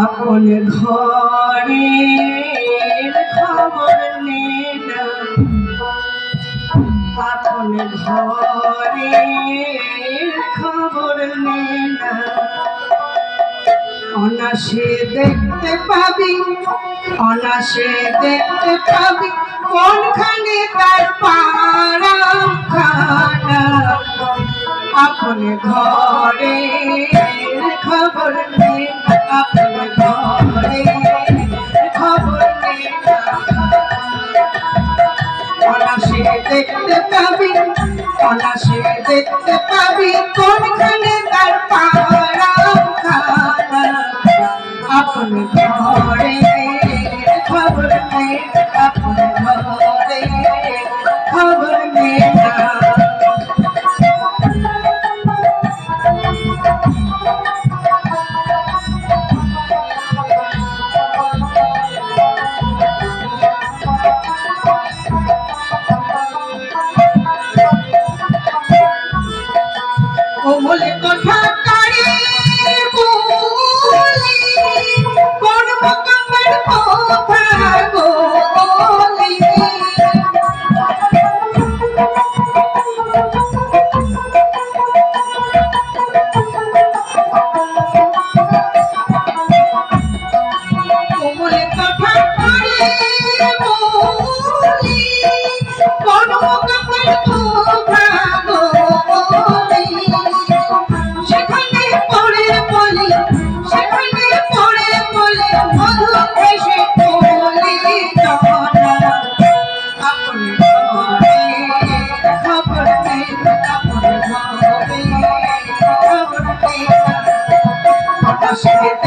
আপন ঘরে খবর নেনা আপন ঘরে খবর নেনা অনাসে দেখতে পাবি, অনাসে দেখতে পাবি, কোনখানে ঘরে খবর নেই, আপন ঘরে খবর নেই। অনাসে দেখতে পাবি, অনাসে দেখতে পাবি, কোনখানে তার পা good person. Sorry.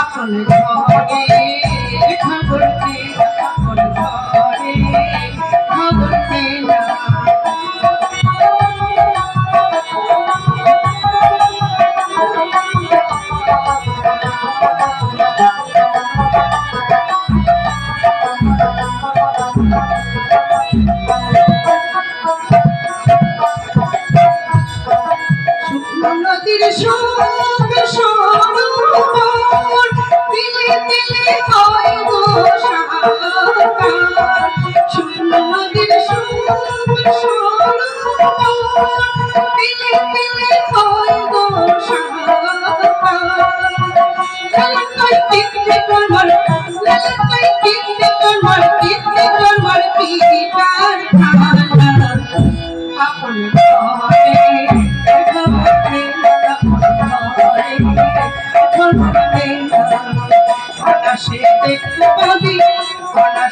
আপন Oh.